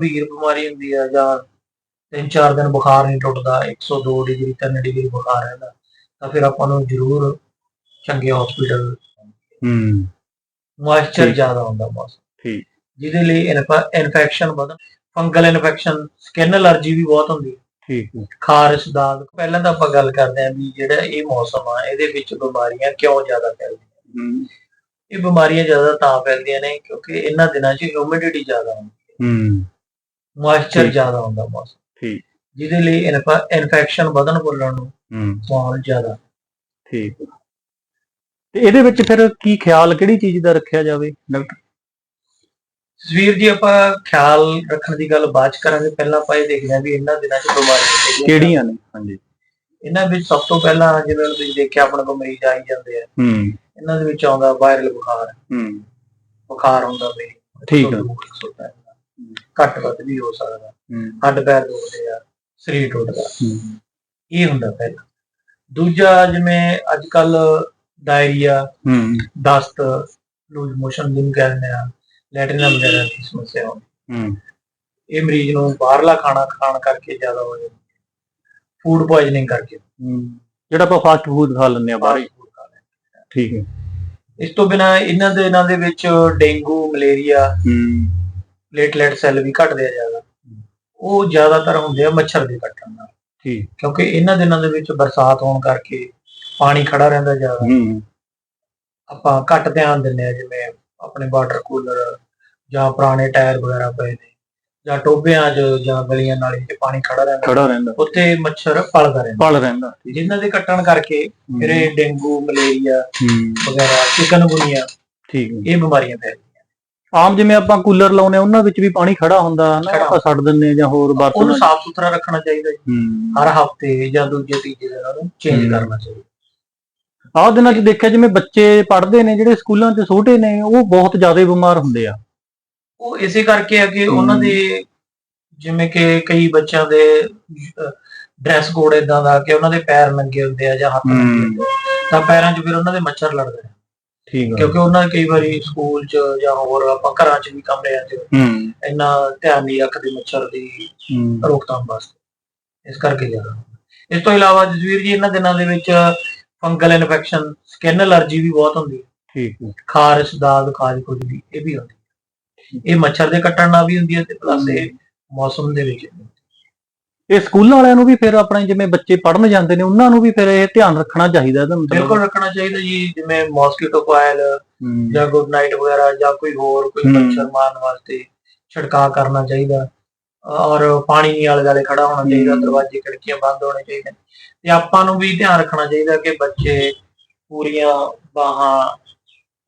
ਗੰਭੀਰ ਬਿਮਾਰੀ ਹੁੰਦੀ ਆ ਜਾਂ ਤਿੰਨ ਚਾਰ ਦਿਨ ਬੁਖਾਰ ਨਹੀਂ ਟੁੱਟਦਾ 102 ਡਿਗਰੀ 3 ਡਿਗਰੀ ਬੁਖਾਰ ਰਹਿੰਦਾ ਤਾਂ ਫਿਰ ਆਪਾਂ ਨੂੰ ਜ਼ਰੂਰ ਚੰਗੇ ਹਸਪੀਟਲ ਹੂੰ। ਮੋਇਸਚਰ। ਜ਼ਿਆਦਾ ਹੁੰਦਾ ਮੌਸਮ ਠੀਕ। ਜਿਹਦੇ ਲਈ ਇਨਫੈਕਸ਼ਨ ਵਧਣ ਫੰਗਲ ਇਨਫੈਕਸ਼ਨ ਸਕਿਨ ਅਲਰਜੀ ਵੀ ਬਹੁਤ ਹੁੰਦੀ ਹੈ ਠੀਕ ਖਾਰਸ਼ ਦਾਗ ਪਹਿਲਾਂ ਤਾਂ ਆਪਾਂ ਗੱਲ ਕਰਦੇ ਆਂ ਵੀ ਜਿਹੜਾ ਇਹ ਮੌਸਮ ਆ ਇਹਦੇ ਵਿੱਚ ਬਿਮਾਰੀਆਂ ਕਿਉਂ ਜ਼ਿਆਦਾ ਫੈਲਦੀਆਂ? ਹੂੰ। ਇਹ ਬਿਮਾਰੀਆਂ ਜ਼ਿਆਦਾ ਤਾਂ ਫੈਲਦੀਆਂ ਨੇ ਕਿਉਂਕਿ ਇਹਨਾਂ ਦਿਨਾਂ 'ਚ ਹਿਊਮਿਡਿਟੀ ਜ਼ਿਆਦਾ ਹੁੰਦੀ ਹੈ। ਹੂੰ। ਮੋਇਸਚਰ। ਜ਼ਿਆਦਾ ਹੁੰਦਾ ਮੌਸਮ। ਠੀਕ। ਜਿਹਦੇ ਲਈ ਇਨਫੈਕਸ਼ਨ ਵਧਣ ਫੁੱਲਣ ਨੂੰ ਹੂੰ। ਜ਼ਿਆਦਾ। ਠੀਕ। ਹੈ। ਤੇ ਇਹਦੇ ਵਿੱਚ ਫਿਰ ਕੀ ਖਿਆਲ ਕਿਹੜੀ ਚੀਜ਼ ਦਾ ਰੱਖਿਆ ਜਾਵੇ? ਡਾਕਟਰ? ਤਸਵੀਰ ਜੀ ਆਪਾਂ ਖਿਆਲ ਰੱਖਣ ਦੀ ਗੱਲ ਬਾਅਦ ਚ ਕਰਾਂਗੇ। ਪਹਿਲਾਂ ਆਪਾਂ ਇਹ ਦੇਖਦੇ ਹਾਂ ਵੀ ਇਹਨਾਂ ਦਿਨਾਂ 'ਚ ਬਿਮਾਰੀਆਂ ਕਿਹੜੀਆਂ ਨੇ। ਹਾਂਜੀ। ਇਹਨਾਂ ਵਿੱਚ ਸਭ ਤੋਂ ਪਹਿਲਾਂ ਜਿਵੇਂ ਤੁਸੀਂ ਦੇਖਿਆ ਆਪਣੇ ਕੋਲ ਮਰੀਜ਼ ਆਈ ਜਾਂਦੇ ਆ। ਹੂੰ। ਇਹਨਾਂ ਦੇ ਵਿੱਚ ਆਉਂਦਾ ਵਾਇਰਲ ਬੁਖਾਰ। ਹੂੰ। ਬੁਖਾਰ ਹੁੰਦਾ ਵੀ ਠੀਕ ਆ। ਘੱਟ ਵੱਧ ਵੀ ਹੋ ਸਕਦਾ। ਹੱਡ ਪੈਰ ਦੁਖਦੇ ਆ ਸਰੀਰ ਟੁੱਟਦਾ। ਇਹ ਹੁੰਦਾ ਪਹਿਲਾਂ। ਦੂਜਾ ਜਿਵੇਂ ਅੱਜ ਕੱਲ ਡਾਇਰੀਆ ਹੂੰ ਦਸਤ ਲੂਜ਼ ਮੋਸ਼ਨ ਜਿਹਨੂੰ ਕਹਿੰਦੇ ਆ ਲੈਟਰਿਨ ਵਗੈਰਾ ਦੀ ਸਮੱਸਿਆ ਹੁੰਦੀ ਹੂੰ ਇਹ ਮਰੀਜ਼ ਨੂੰ ਬਾਹਰਲਾ ਖਾਣਾ ਖਾਣ ਕਰਕੇ ਜ਼ਿਆਦਾ ਹੋ ਜਾਂਦਾ ਫੂਡ ਪੋਇਜ਼ਨਿੰਗ ਕਰਕੇ। ਜਿਹੜਾ ਆਪਾਂ ਫਾਸਟ ਫੂਡ ਖਾ ਲੈਂਦੇ ਆ ਬਾਹਰ। ਠੀਕ ਹੈ। ਇਸ ਤੋਂ ਬਿਨਾ ਇਹਨਾਂ ਦੇ ਇਹਨਾਂ ਦੇ ਵਿੱਚ ਡੇਂਗੂ ਮਲੇਰੀਆ ਹੂੰ ਪਲੇਟਲੈਟ ਸੈੱਲ ਵੀ ਘਟਦੇ ਆ ਜ਼ਿਆਦਾ। ਉਹ ਜ਼ਿਆਦਾਤਰ ਹੁੰਦੇ ਆ ਮੱਛਰ ਦੇ ਕੱਟਣ ਨਾਲ। ਠੀਕ। ਕਿਉਂਕਿ ਇਹਨਾਂ ਦਿਨਾਂ ਦੇ ਵਿੱਚ ਬਰਸਾਤ ਹੋਣ ਕਰਕੇ ਪਾਣੀ ਖੜਾ ਰਹਿੰਦਾ ਜ਼ਿਆਦਾ। ਹੂੰ। ਆਪਾਂ ਘੱਟ ਧਿਆਨ ਦਿੰਦੇ ਆ ਜਿਵੇਂ ਆਪਣੇ ਵਾਟਰ ਕੂਲਰ ਜਾਂ ਪੁਰਾਣੇ ਟਾਇਰ ਵਗੈਰਾ ਪਏ ਨੇ ਜਾਂ ਟੋਬਿਆਂ 'ਚ ਜਾਂ ਗਲੀਆਂ ਨਾਲੀਆਂ 'ਚ ਪਾਣੀ ਖੜਾ ਰਹਿੰਦਾ। ਖੜਾ ਰਹਿੰਦਾ। ਉੱਥੇ ਮੱਛਰ ਪਲਦਾ ਰਹਿੰਦਾ। ਪਲ ਰਹਿੰਦਾ ਜਿਨ੍ਹਾਂ ਦੇ ਕੱਟਣ ਕਰਕੇ ਫਿਰ ਇਹ ਡੇਂਗੂ ਮਲੇਰੀਆ ਵਗੈਰਾ ਚਿਕਨਗੁਨੀਆ ਠੀਕ। ਇਹ ਬਿਮਾਰੀਆਂ ਫੈਲਦੀਆਂ। ਆਮ ਜਿਵੇਂ ਆਪਾਂ ਕੂਲਰ ਲਾਉਨੇ ਉਹਨਾਂ ਵਿੱਚ ਵੀ ਪਾਣੀ ਖੜਾ ਹੁੰਦਾ ਖੜਾ। ਆਪਾਂ ਛੱਡ ਦਿੰਨੇ ਆ ਜਾਂ ਹੋਰ ਉਹਨੂੰ ਬਰਤਨ ਸਾਫ਼ ਸੁਥਰਾ ਰੱਖਣਾ ਚਾਹੀਦਾ ਹੂੰ ਹਰ ਹਫ਼ਤੇ ਜਾਂ ਦੂਜੇ ਤੀਜੇ ਦਿਨ ਉਹਨੂੰ ਚੇਂਜ। ਕਰਨਾ ਚਾਹੀਦਾ ਆਹ ਦਿਨਾਂ 'ਚ ਦੇਖਿਆ ਜਿਵੇਂ ਬੱਚੇ ਪੜ੍ਹਦੇ ਨੇ ਜਿਹੜੇ ਸਕੂਲਾਂ 'ਚ ਛੋਟੇ ਨੇ ਉਹ ਬਹੁਤ ਜ਼ਿਆਦਾ ਬਿਮਾਰ ਹੁੰਦੇ ਆ ਉਹ ਇਸੇ ਕਰਕੇ ਆ ਕਿ ਉਹਨਾਂ। ਦੇ ਜਿਵੇਂ ਕਿ ਕਈ ਬੱਚਿਆਂ ਦੇ ਡਰੈਸ ਕੋਡ ਇਦਾਂ ਦਾ ਕਿ ਉਹਨਾਂ ਦੇ ਪੈਰ ਨੰਗੇ ਹੁੰਦੇ ਆ ਜਾਂ ਹੱਥ ਨੰਗੇ। ਹੁੰਦੇ ਆ ਤਾਂ ਪੈਰਾਂ 'ਚ ਫਿਰ ਉਹਨਾਂ ਦੇ ਮੱਛਰ ਲੜਦੇ ਨੇ ਠੀਕ ਆ। ਕਿਉਂਕਿ ਉਹਨਾਂ ਕਈ ਵਾਰੀ ਸਕੂਲ 'ਚ ਜਾਂ ਹੋਰ ਆਪਾਂ ਘਰਾਂ 'ਚ ਵੀ ਕਮਰਿਆਂ 'ਚ ਹੂੰ। ਇੰਨਾ ਧਿਆਨ ਨਹੀਂ ਰੱਖਦੇ ਮੱਛਰ ਦੀ ਹੂੰ। ਰੋਕਥਾਮ ਵਾਸਤੇ। ਇਸ ਕਰਕੇ ਜ਼ਿਆਦਾ। ਇਸ ਤੋਂ ਇਲਾਵਾ ਜਸਵੀਰ ਜੀ ਇਹਨਾਂ ਦਿਨਾਂ ਦੇ ਵਿੱਚ ਫੰਗਲ ਇਨਫੈਕਸ਼ਨ ਸਕਿਨ ਅਲਰਜੀ ਵੀ ਬਹੁਤ ਹੁੰਦੀ ਹੈ ਠੀਕ ਹੈ ਖਾਰਸ਼ ਦਾਗ ਖਾਜ ਖੁਜਲੀ ਇਹ ਵੀ ਹੁੰਦੀ ਹੈ ਇਹ ਮੱਛਰ ਦੇ ਕੱਟਣ ਨਾਲ ਵੀ ਹੁੰਦੀ ਹੈ ਤੇ ਪਲੱਸ ਇਹ ਮੌਸਮ ਦੇ ਵਿੱਚ ਵੀ। ਇਹ ਸਕੂਲਾਂ ਵਾਲਿਆਂ ਨੂੰ ਵੀ ਫਿਰ ਆਪਣੇ ਜਿਵੇਂ ਬੱਚੇ ਪੜ੍ਹਨ ਜਾਂਦੇ ਨੇ ਉਹਨਾਂ ਨੂੰ ਵੀ ਫਿਰ ਇਹ ਧਿਆਨ ਰੱਖਣਾ ਚਾਹੀਦਾ ਇਹਦਾ ਮਤਲਬ। ਬਿਲਕੁਲ ਰੱਖਣਾ ਚਾਹੀਦਾ ਜੀ ਜਿਵੇਂ ਮੌਸਕੀਟੋ ਕੋਇਲ ਜਾਂ ਗੁੱਡ ਨਾਈਟ ਵਗੈਰਾ ਜਾਂ ਕੋਈ ਹੋਰ ਕੋਈ। ਮੱਛਰ ਮਾਰਨ ਵਾਸਤੇ ਛਿੜਕਾਅ ਕਰਨਾ ਚਾਹੀਦਾ। ਔਰ ਪਾਣੀ ਆਲੇ ਦੁਆਲੇ ਖੜਾ ਹੋਣਾ ਚਾਹੀਦਾ। ਦਰਵਾਜ਼ੇ ਖਿੜਕੀਆਂ ਬੰਦ ਹੋਣੇ ਚਾਹੀਦੇ। ਤੇ ਆਪਾਂ ਨੂੰ ਵੀ ਧਿਆਨ ਰੱਖਣਾ ਚਾਹੀਦਾ ਕਿ ਬੱਚੇ ਪੂਰੀਆਂ ਬਾਹਾਂ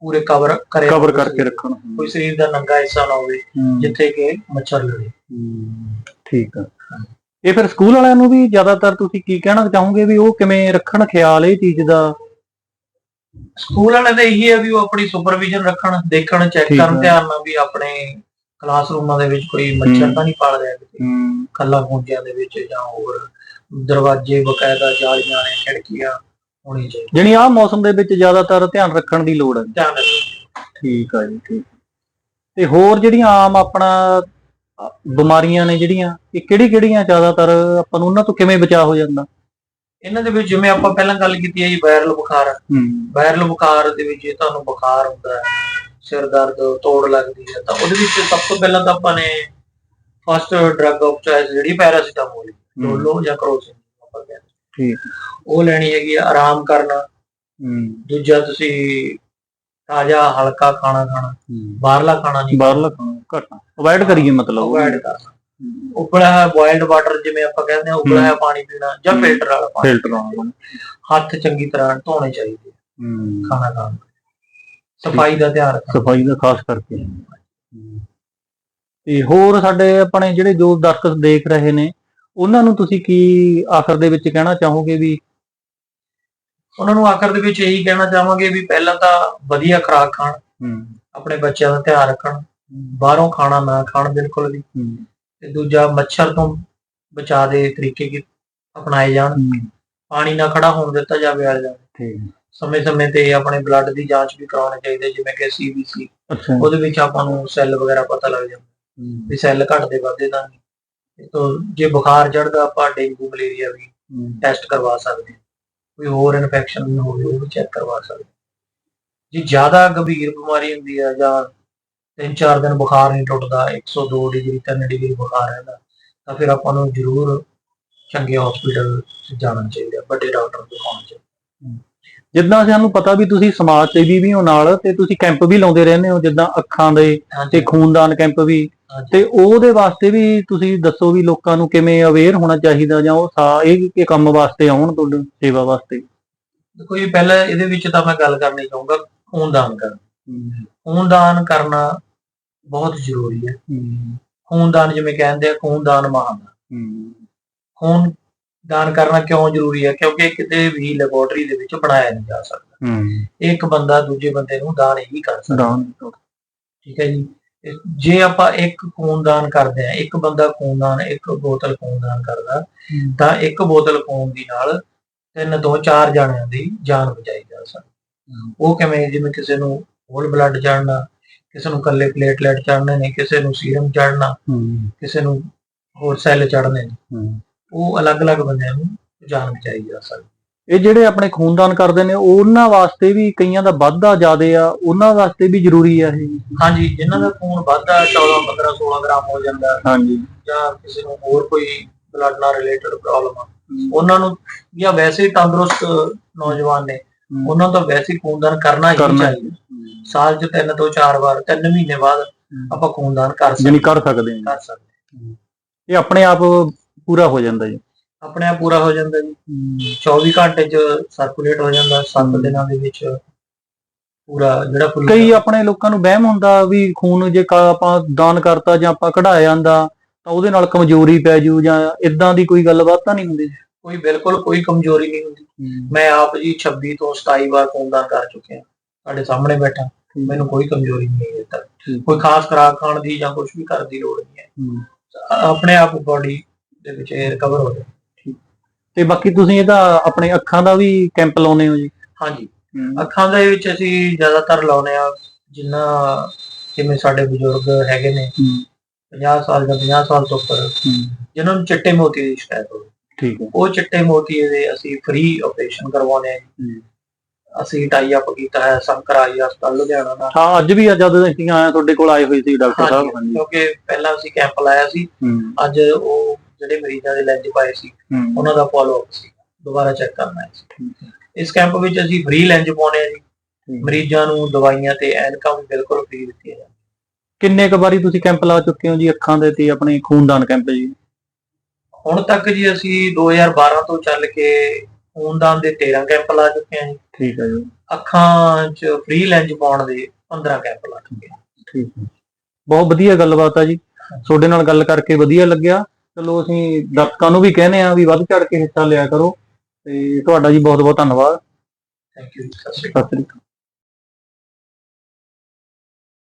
ਪੂਰੇ ਕਵਰ ਕਰੇ। ਕਵਰ ਕਰਕੇ। ਰੱਖਣ ਕੋਈ ਸਰੀਰ ਦਾ ਨੰਗਾ ਹਿੱਸਾ ਨਾ ਹੋਵੇ ਜਿੱਥੇ ਕਿ ਮੱਛਰ ਲੜੇ। ਠੀਕ ਆ। ਇਹ ਫਿਰ ਸਕੂਲ ਵਾਲਿਆਂ ਨੂੰ ਵੀ ਜ਼ਿਆਦਾਤਰ ਤੁਸੀਂ ਕੀ ਕਹਿਣਾ ਚਾਹੋਗੇ ਵੀ ਉਹ ਕਿਵੇਂ ਰੱਖਣ ਖਿਆਲ ਇਹ ਚੀਜ਼ ਦਾ? ਸਕੂਲ ਵਾਲਿਆਂ ਦਾ ਇਹੀ ਹੈ ਵੀ ਉਹ ਆਪਣੀ ਸੁਪਰਵਿਜ਼ਨ ਰੱਖਣ ਦੇਖਣ ਚੈੱਕ ਕਰਨ। ਧਿਆਨ ਨਾਲ ਵੀ ਆਪਣੇ ਕਲਾਸਰੂਮਾਂ ਦੇ ਵਿੱਚ ਕੋਈ ਮੱਛਰ। ਤਾਂ ਨਹੀਂ ਪਾਲ ਰਿਹਾ ਕਿਤੇ। ਕੱਲਾ ਖੂੰਜਿਆਂ ਦੇ ਵਿੱਚ ਜਾਂ ਹੋਰ ਦਰਵਾਜ਼ੇ ਬਕਾਇਦਾ ਜਾਲੀਆਂ ਨੇ ਖਿੜਕੀਆਂ ਹੋਣੀ ਚਾਹੀਦੀ ਜਾਣੀ ਆਹ ਮੌਸਮ ਦੇ ਵਿੱਚ ਜ਼ਿਆਦਾਤਰ ਧਿਆਨ ਰੱਖਣ ਦੀ ਲੋੜ ਹੈ। ਧਿਆਨ ਠੀਕ ਆ ਜੀ ਠੀਕ। ਤੇ ਹੋਰ ਜਿਹੜੀਆਂ ਆਮ ਆਪਣਾ ਬਿਮਾਰੀਆਂ ਨੇ ਜਿਹੜੀਆਂ ਇਹ ਕਿਹੜੀ ਕਿਹੜੀਆਂ ਜ਼ਿਆਦਾਤਰ ਆਪਾਂ ਨੂੰ ਉਹਨਾਂ ਤੋਂ ਕਿਵੇਂ ਬਚਾਅ ਹੋ ਜਾਂਦਾ? ਇਹਨਾਂ ਦੇ ਵਿੱਚ ਜਿਵੇਂ ਆਪਾਂ ਪਹਿਲਾਂ ਗੱਲ ਕੀਤੀ ਹੈ ਜੀ ਵਾਇਰਲ ਬੁਖਾਰ। ਵਾਇਰਲ ਬੁਖਾਰ ਦੇ ਵਿੱਚ ਜੇ ਤੁਹਾਨੂੰ ਬੁਖਾਰ ਹੁੰਦਾ ਹੈ ਸਿਰ ਦਰਦ ਤੋੜ ਲੱਗਦੀ ਹੈ ਤਾਂ ਉਹਦੇ ਵਿੱਚ ਸਭ ਤੋਂ ਪਹਿਲਾਂ ਤਾਂ ਆਪਾਂ ਨੇ ਫਸਟ ਡਰਗ ਆਫ ਚੋਇਸ ਜਿਹੜੀ ਪੈਰਾਸੀਟਾਮੋਲ ਡੋਲੋ ਜਾਂ ਕਰੋਸਿਨ ਆਪਾਂ ਕਹਿੰਦੇ ਠੀਕ। ਉਹ ਲੈਣੀ ਹੈਗੀ ਆ ਆਰਾਮ ਕਰਨਾ। ਹੂੰ। ਦੂਜਾ ਤੁਸੀਂ ਤਾਜ਼ਾ ਹਲਕਾ ਖਾਣਾ ਖਾਣਾ ਬਾਹਰਲਾ ਖਾਣਾ ਨਹੀਂ। ਬਾਹਰਲਾ ਖਾਣਾ ਘੱਟ ਅਵੋਇਡ ਕਰੀਏ ਮਤਲਬ ਅਵੋਇਡ ਕਰਨਾ ਹੋਇਆ ਬੋਇਲਡ ਵਾਟਰ ਜਿਵੇਂ ਆਪਾਂ ਕਹਿੰਦੇ ਆ ਉਬਲਿਆ ਹੋਇਆ ਪਾਣੀ ਪੀਣਾ ਜਾਂ। ਫਿਲਟਰ ਵਾਲਾ ਪਾਣੀ। ਫਿਲਟਰ ਆਉਣਾ ਹੱਥ ਚੰਗੀ ਤਰ੍ਹਾਂ ਧੋਣੇ ਚਾਹੀਦੇ ਹੂੰ। ਖਾਣਾ ਖਾਣ। ਸਫ਼ਾਈ ਦਾ ਧਿਆਨ ਰੱਖਣਾ। ਸਫ਼ਾਈ ਦਾ ਖਾਸ ਕਰਕੇ। ਤੇ ਹੋਰ ਸਾਡੇ ਆਪਣੇ ਜਿਹੜੇ ਜੋ ਦਰਸ਼ਕ ਦੇਖ ਰਹੇ ਨੇ ਉਹਨਾਂ ਨੂੰ ਤੁਸੀਂ ਕੀ ਆਖਰ ਦੇ ਵਿੱਚ ਕਹਿਣਾ ਚਾਹੋਗੇ ਵੀ ਉਹਨਾਂ ਨੂੰ ਆਖਰ ਦੇ ਵਿੱਚ ਇਹੀ ਕਹਿਣਾ ਚਾਹਾਂਗੇ ਵੀ ਪਹਿਲਾਂ ਤਾਂ ਵਧੀਆ ਖੁਰਾਕ ਖਾਣ ਆਪਣੇ ਬੱਚਿਆਂ ਦਾ ਧਿਆਨ ਰੱਖਣ ਬਾਹਰੋਂ ਖਾਣਾ ਨਾ ਖਾਣ ਬਿਲਕੁਲ ਵੀ। ਤੇ ਦੂਜਾ ਮੱਛਰ ਤੋਂ ਬਚਾਅ ਦੇ ਤਰੀਕੇ ਕੀ ਅਪਣਾਏ ਜਾਣ। ਪਾਣੀ ਨਾ ਖੜਾ ਹੋਣ ਦਿੱਤਾ ਜਾਵੇ ਆਲੇ ਦੁਆਲੇ। ਠੀਕ ਸਮੇਂ-ਸਮੇਂ ਤੇ ਆਪਣੇ ਬਲੱਡ ਦੀ ਜਾਂਚ ਵੀ ਕਰਾਉਣੀ ਚਾਹੀਦੀ ਹੈ ਜਿਵੇਂ ਕਿ ਸੀਬੀਸੀ ਉਹਦੇ ਵਿੱਚ ਆਪਾਂ ਨੂੰ ਸੈੱਲ ਵਗੈਰਾ ਪਤਾ ਲੱਗ ਜਾਂਦਾ। ਵੀ ਸੈੱਲ ਘਟਦੇ ਵੱਧਦੇ ਤਾਂ ਨਹੀਂ। ਤੋਂ ਜੇ ਬੁਖਾਰ ਚੜਦਾ ਆਪਾਂ ਡੇਂਗੂ ਮਲੇਰੀਆ ਵੀ ਟੈਸਟ ਕਰਵਾ ਸਕਦੇ ਹਾਂ। ਕੋਈ ਹੋਰ ਇਨਫੈਕਸ਼ਨ ਨਾ ਹੋਵੇ ਉਹ ਵੀ ਚੈੱਕ ਕਰਵਾ ਸਕਦੇ। ਜੇ ਜ਼ਿਆਦਾ ਗੰਭੀਰ ਬਿਮਾਰੀ ਹੁੰਦੀ ਹੈ ਜਾਂ ਤਿੰਨ ਚਾਰ ਦਿਨ ਬੁਖਾਰ ਨਹੀਂ ਟੁੱਟਦਾ 102 ਡਿਗਰੀ 3 ਡਿਗਰੀ ਬੁਖਾਰ ਰਹਿੰਦਾ ਤਾਂ ਫਿਰ ਆਪਾਂ ਨੂੰ ਜ਼ਰੂਰ ਚੰਗੇ ਹਸਪੀਟਲ ਜਾਣਾ ਚਾਹੀਦਾ ਵੱਡੇ ਡਾਕਟਰ ਨੂੰ ਦਿਖਾਉਣਾ ਚਾਹੀਦਾ ਜਿੱਦਾਂ ਸਾਨੂੰ ਪਤਾ ਵੀ ਤੁਸੀਂ ਸਮਾਜ ਸੇਵੀ ਵੀ ਹੋ ਨਾਲ ਤੇ ਤੁਸੀਂ ਕੈਂਪ ਵੀ ਲਾਉਂਦੇ ਰਹਿੰਦੇ ਹੋ ਜਿੱਦਾਂ ਅੱਖਾਂ ਦੇ ਤੇ ਖੂਨਦਾਨ ਕੈਂਪ ਵੀ। ਤੇ ਉਹਦੇ ਵਾਸਤੇ ਵੀ ਤੁਸੀਂ ਦੱਸੋ ਵੀ ਲੋਕਾਂ ਨੂੰ ਕਿਵੇਂ ਅਵੇਅਰ ਹੋਣਾ ਚਾਹੀਦਾ ਜਾਂ ਉਹ ਸਾ ਇਹ ਇਹ ਕੰਮ ਵਾਸਤੇ ਆਉਣ ਤੁਹਾਡੀ ਸੇਵਾ ਵਾਸਤੇ? ਦੇਖੋ ਜੀ ਪਹਿਲਾਂ ਇਹਦੇ ਵਿੱਚ ਤਾਂ ਮੈਂ ਗੱਲ ਕਰਨੀ ਚਾਹੂੰਗਾ ਖੂਨਦਾਨ ਕਰਨ। ਖੂਨਦਾਨ ਕਰਨਾ ਬਹੁਤ ਜ਼ਰੂਰੀ ਹੈ। ਖੂਨਦਾਨ ਜਿਵੇਂ ਕਹਿੰਦੇ ਆ ਖੂਨਦਾਨ ਮਹਾਨ ਖੂਨ ਦਾਨ ਕਰਨਾ ਕਿਉਂ ਜ਼ਰੂਰੀ ਹੈ? ਕਿਉਂਕਿ ਇਹ ਕਿਤੇ ਵੀ ਲੈਬੋਰੇਟਰੀ ਦੇ ਵਿੱਚ ਬਣਾਇਆ ਨਹੀਂ ਜਾ ਸਕਦਾ। ਇੱਕ ਬੰਦਾ ਦੂਜੇ ਬੰਦੇ ਨੂੰ ਦਾਨ ਹੀ ਕਰ ਸਕਦਾ। ਦਾਨ। ਠੀਕ ਹੈ ਜੀ। ਇਹ- ਜੇ ਆਪਾਂ ਇੱਕ ਖੂਨਦਾਨ ਕਰਦੇ ਆ ਇੱਕ ਬੰਦਾ ਖੂਨਦਾਨ ਇੱਕ ਬੋਤਲ ਖੂਨਦਾਨ ਕਰਦਾ ਤਾਂ ਇੱਕ ਬੋਤਲ ਖੂਨ ਦੀ ਨਾਲ ਤਿੰਨ ਤੋਂ ਚਾਰ ਜਣਿਆਂ ਦੀ ਜਾਨ ਬਚਾਈ ਜਾ ਸਕਦੀ ਉਹ ਕਿਵੇਂ ਜਿਵੇਂ ਕਿਸੇ ਨੂੰ ਹੋਲ ਬਲੱਡ ਚੜਨਾ ਕਿਸੇ ਨੂੰ ਕੱਲੇ ਪਲੇਟਲੈਟ ਚੜਨੇ ਨੇ ਕਿਸੇ ਨੂੰ ਸੀਰਮ ਚੜਨਾ ਕਿਸੇ ਨੂੰ ਹੋਰ ਸੈੱਲ ਚੜਨੇ ਨੇ ਉਹ ਅਲੱਗ-ਅਲੱਗ ਬੰਦਿਆਂ ਨੂੰ ਜਾਨ ਬਚਾਈ ਜਾ ਸਕਦੀ ਇਹ ਜਿਹੜੇ ਆਪਣੇ ਖੂਨਦਾਨ ਕਰਦੇ ਨੇ ਉਹਨਾਂ ਵਾਸਤੇ ਵੀ ਕਈਆਂ ਦਾ ਵਾਧਾ ਜ਼ਿਆਦੇ ਆ ਉਹਨਾਂ ਵਾਸਤੇ ਵੀ ਜ਼ਰੂਰੀ ਆ ਇਹ। ਹਾਂਜੀ ਜਿਨ੍ਹਾਂ ਦਾ ਖੂਨ ਵੱਧਦਾ 14 15 16 ਗ੍ਰਾਮ ਹੋ ਜਾਂਦਾ। ਹਾਂਜੀ। ਜਾਂ ਕਿਸੇ ਨੂੰ ਹੋਰ ਕੋਈ ਬਲੱਡ ਨਾਲ ਰਿਲੇਟਡ ਪ੍ਰੋਬਲਮ ਆ। ਉਹਨਾਂ ਨੂੰ ਜਾਂ ਵੈਸੇ ਹੀ ਤੰਦਰੁਸਤ ਨੌਜਵਾਨ ਨੇ ਉਹਨਾਂ ਤੋਂ ਵੈਸੇ ਹੀ ਖੂਨਦਾਨ ਕਰਨਾ ਹੀ ਚਾਹੀਦਾ। ਸਾਲ 'ਚ ਤਿੰਨ ਤੋਂ ਚਾਰ ਵਾਰ ਤਿੰਨ ਮਹੀਨੇ ਬਾਅਦ ਆਪਾਂ ਖੂਨਦਾਨ ਕਰ ਸਕਦੇ ਕਰ ਸਕਦੇ ਕਰ ਸਕਦੇ ਇਹ ਆਪਣੇ ਆਪ ਪੂਰਾ ਹੋ ਜਾਂਦਾ ਜੀ। ਆਪਣੇ ਆਪ ਪੂਰਾ ਹੋ ਜਾਂਦਾ ਜੀ। 24 ਘੰਟੇ 'ਚ ਸਰਕੂਲੇਟ ਹੋ ਜਾਂਦਾ 7 ਦਿਨਾਂ ਦੇ ਵਿੱਚ ਪੂਰਾ ਜਿਹੜਾ ਫੁੱਲ ਕਈ ਆਪਣੇ ਲੋਕਾਂ ਨੂੰ ਵਹਿਮ ਹੁੰਦਾ ਵੀ ਖੂਨ ਜੇ ਆਪਾਂ ਦਾਨ ਕਰਤਾ ਜਾਂ ਆਪਾਂ ਕਢਾਇਆ ਜਾਂਦਾ ਤਾਂ ਉਹਦੇ ਨਾਲ ਕਮਜ਼ੋਰੀ ਪੈ ਜੂ ਜਾਂ ਇਦਾਂ ਦੀ ਕੋਈ ਗੱਲਬਾਤ ਤਾਂ ਨਹੀਂ ਹੁੰਦੀ ਕੋਈ ਬਿਲਕੁਲ ਕੋਈ ਕਮਜ਼ੋਰੀ ਨਹੀਂ ਹੁੰਦੀ। ਮੈਂ ਆਪ ਜੀ 26 ਤੋਂ 27 ਵਾਰ ਖੂਨਦਾਨ ਕਰ ਚੁੱਕਿਆ। ਤੁਹਾਡੇ ਸਾਹਮਣੇ ਬੈਠਾ। ਮੈਨੂੰ ਕੋਈ ਕਮਜ਼ੋਰੀ ਨਹੀਂ ਹੈ ਤੱਕ। ਕੋਈ ਖਾਸ ਖੁਰਾਕ ਖਾਣ ਦੀ ਜਾਂ ਕੁਝ ਵੀ ਕਰਨ ਦੀ ਲੋੜ ਨਹੀਂ ਹੈ। ਆਪਣੇ ਆਪ ਬਾਡੀ ਦੇ ਵਿੱਚ ਇਹ ਰਿਕਵਰ ਹੋ ਜਾਂਦਾ। ਤੇ ਬਾਕੀ ਤੁਸੀਂ ਇਹਦਾ ਆਪਣੇ ਅੱਖਾਂ ਦਾ ਵੀ ਕੈਂਪ ਲਾਉਨੇ ਹੋ ਜੀ? ਹਾਂਜੀ। ਅੱਖਾਂ ਦੇ ਵਿੱਚ ਅਸੀਂ ਜ਼ਿਆਦਾਤਰ ਲਾਉਨੇ ਆ ਜਿੰਨਾ ਜਿਵੇਂ ਸਾਡੇ ਬਜ਼ੁਰਗ ਹੈਗੇ ਨੇ 50 ਸਾਲ ਜਾਂ 50 ਸਾਲ ਤੋਂ ਉੱਪਰ ਜਿਨ੍ਹਾਂ ਨੂੰ ਚਿੱਟੇ ਮੋਤੀ ਦੀ ਸ਼ਿਕਾਇਤ ਹੋਵੇ। ਠੀਕ ਹੈ। ਉਹ ਚਿੱਟੇ ਮੋਤੀ ਦੇ ਅਸੀਂ ਫ੍ਰੀ ਆਪਰੇਸ਼ਨ ਕਰਵਾਉਨੇ ਆ। ਅਸੀਂ ਟਾਈ ਅਪ ਕੀਤਾ ਹੈ ਸ਼ੰਕਰ ਆਈ ਹਸਪਤਾਲ ਲੁਧਿਆਣਾ ਦਾ। ਹਾਂ ਅੱਜ ਵੀ ਆ ਜਦ ਅਸੀਂ ਆਏ ਤੁਹਾਡੇ ਕੋਲ ਆਏ ਹੋਏ ਸੀ ਡਾਕਟਰ ਸਾਹਿਬ। ਹਾਂਜੀ। ਕਿਉਂਕਿ ਪਹਿਲਾਂ ਅਸੀਂ ਕੈਂਪ ਲਾਇਆ ਸੀ। ਅੱਜ ਉਹ ਜਿਹੜੇ ਮਰੀਜ਼ਾਂ ਦੇ ਲੈਂਜ ਪਾਏ ਸੀ ਉਹਨਾਂ ਦਾ ਫਾਲੋ ਅਪ ਸੀ। ਦੁਬਾਰਾ ਚੈੱਕ ਕਰਨਾ ਹੈ ਇਸ ਕੈਂਪ ਵਿੱਚ ਅਸੀਂ ਫ੍ਰੀ ਲੈਂਜ ਪਾਉਣੇ ਆ ਜੀ। ਮਰੀਜ਼ਾਂ ਨੂੰ ਦਵਾਈਆਂ ਤੇ ਐਨਕਾਂ ਵੀ ਬਿਲਕੁਲ ਫ੍ਰੀ ਦਿੱਤੀਆਂ ਜਾਂਦੀਆਂ। ਕਿੰਨੇ ਕੁ ਵਾਰੀ ਤੁਸੀਂ ਕੈਂਪ ਲਾ ਚੁੱਕੇ ਹੋ ਜੀ ਅੱਖਾਂ ਦੇ ਤੇ ਆਪਣੇ ਖੂਨਦਾਨ ਕੈਂਪ ਜੀ? ਹੁਣ ਤੱਕ ਜੀ ਅਸੀਂ 2012 ਤੋਂ ਚੱਲ ਕੇ ਖੂਨਦਾਨ ਦੇ 13 ਕੈਂਪ ਲਾ ਚੁੱਕੇ ਹਾਂ ਜੀ। ਠੀਕ ਹੈ ਜੀ। ਅੱਖਾਂ 'ਚ ਫ੍ਰੀ ਲੈਂਜ ਪਾਉਣ ਦੇ 15 ਕੈਂਪ ਲਾ ਚੁੱਕੇ ਹਾਂ। ਠੀਕ ਹੈ। ਬਹੁਤ ਵਧੀਆ ਗੱਲਬਾਤ ਆ ਜੀ। ਤੁਹਾਡੇ ਨਾਲ ਗੱਲ ਕਰਕੇ ਵਧੀਆ ਲੱਗਿਆ। ਚਲੋ ਅਸੀਂ ਦਰਸ਼ਕਾਂ ਨੂੰ ਵੀ ਕਹਿੰਦੇ ਆ ਵੀ ਵੱਧ ਚੜ ਕੇ ਹਿੱਸਾ ਲਿਆ ਕਰੋ ਤੇ ਤੁਹਾਡਾ ਜੀ ਬਹੁਤ ਬਹੁਤ ਧੰਨਵਾਦ ਥੈਂਕ ਯੂ ਸਤਿ ਸ਼੍ਰੀ ਅਕਾਲ।